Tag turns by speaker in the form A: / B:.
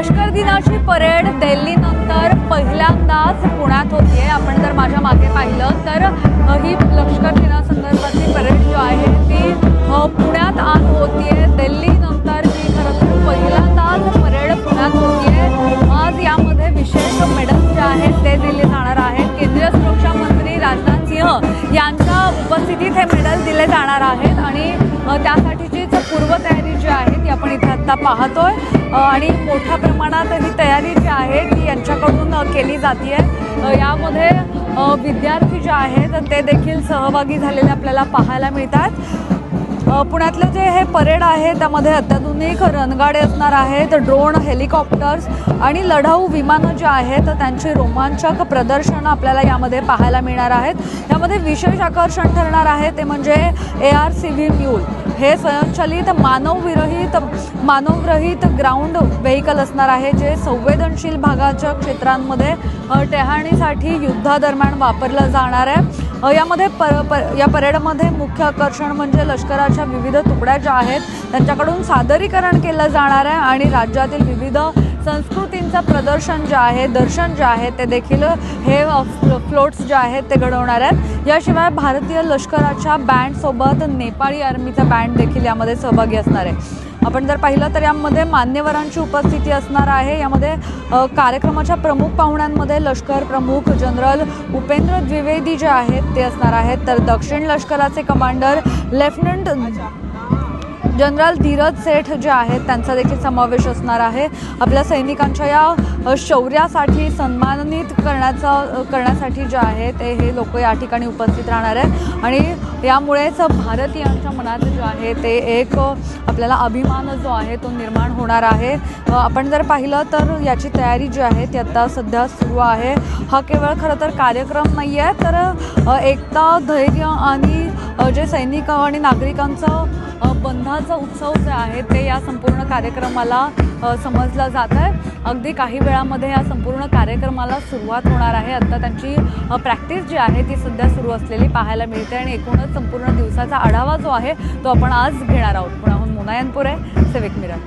A: लष्कर दिनाची परेड दिल्लीनंतर पहिल्यांदाच पुण्यात होतीये. आपण जर माझ्या मागे पाहिलं तर ही लष्कर दिनासंदर्भातली परेड जी आहे ती उपस्थितीत दिले जाणार आहेत आणि अ, त्यासाठीचीच पूर्वतयारी जी आहे ती आपण इथे आत्ता पाहतोय. आणि मोठ्या प्रमाणात ही तयारी जी आहे ती यांच्याकडून केली जाते यामध्ये विद्यार्थी जे आहेत ते देखील सहभागी झालेले आपल्याला पाहायला मिळतात. पुण्यातलं जे हे परेड आहे त्यामध्ये अत्याधुनिक रणगाडे असणार आहेत ड्रोन हेलिकॉप्टर्स आणि लढाऊ विमानं जे आहेत त्यांची रोमांचक प्रदर्शनं आपल्याला यामध्ये पाहायला मिळणार आहेत. त्यामध्ये विशेष आकर्षण ठरणार आहे ते म्हणजे A R C V mule. हे स्वयंचलित मानवविरहित मानवरहित ग्राउंड व्हेकल असणार आहे जे संवेदनशील भागाच्या क्षेत्रांमध्ये टेहाणीसाठी युद्धादरम्यान वापरलं जाणार आहे. यामध्ये पर पर या परेडमध्ये मुख्य आकर्षण म्हणजे लष्कराच्या विविध तुकड्या ज्या आहेत त्यांच्याकडून सादरीकरण केलं जाणार आहे आणि राज्यातील विविध संस्कृतींचं प्रदर्शन जे आहे दर्शन जे आहे ते देखील हे फ्लोट्स जे आहेत ते घडवणार आहेत. याशिवाय भारतीय लष्कराच्या बँडसोबत नेपाळी आर्मीचा बँड देखील यामध्ये सहभागी असणार आहे. आपण जर पाहिलं तर यामध्ये मान्यवरांची उपस्थिती असणार आहे. यामध्ये कार्यक्रमाच्या प्रमुख पाहुण्यांमध्ये लष्कर प्रमुख जनरल उपेंद्र द्विवेदी जे आहेत ते असणार आहेत. तर दक्षिण लष्कराचे commander lieutenant general Dheeraj Seth जे आहेत त्यांचा देखील समावेश असणार आहे. आपल्या सैनिकांच्या या शौर्यासाठी सन्मानित करण्याचा करण्यासाठी जे आहे ते हे लोक या ठिकाणी उपस्थित राहणार आहे आणि यामुळेच भारतीयांच्या मनात जे आहे ते एक आपल्याला अभिमान जो आहे तो निर्माण होणार आहे. आपण जर पाहिलं तर याची तयारी जी आहे ती आता सध्या सुरू आहे. हा केवळ खरं तर कार्यक्रम नाही आहे तर एकता धैर्य आणि जे सैनिक आणि नागरिकांचं बंधाचा उत्सव जे आहे ते या संपूर्ण कार्यक्रमाला समजलं जात आहे अगदी काही वेळामध्ये या संपूर्ण कार्यक्रमाला सुरुवात होणार आहे. आत्ता त्यांची प्रॅक्टिस जी आहे ती सध्या सुरू असलेली पाहायला मिळते आणि एकूणच संपूर्ण दिवसाचा आढावा जो आहे तो आपण आज घेणार आहोत. पुण्याहून मुनायनपूर आहे सेविक मिरन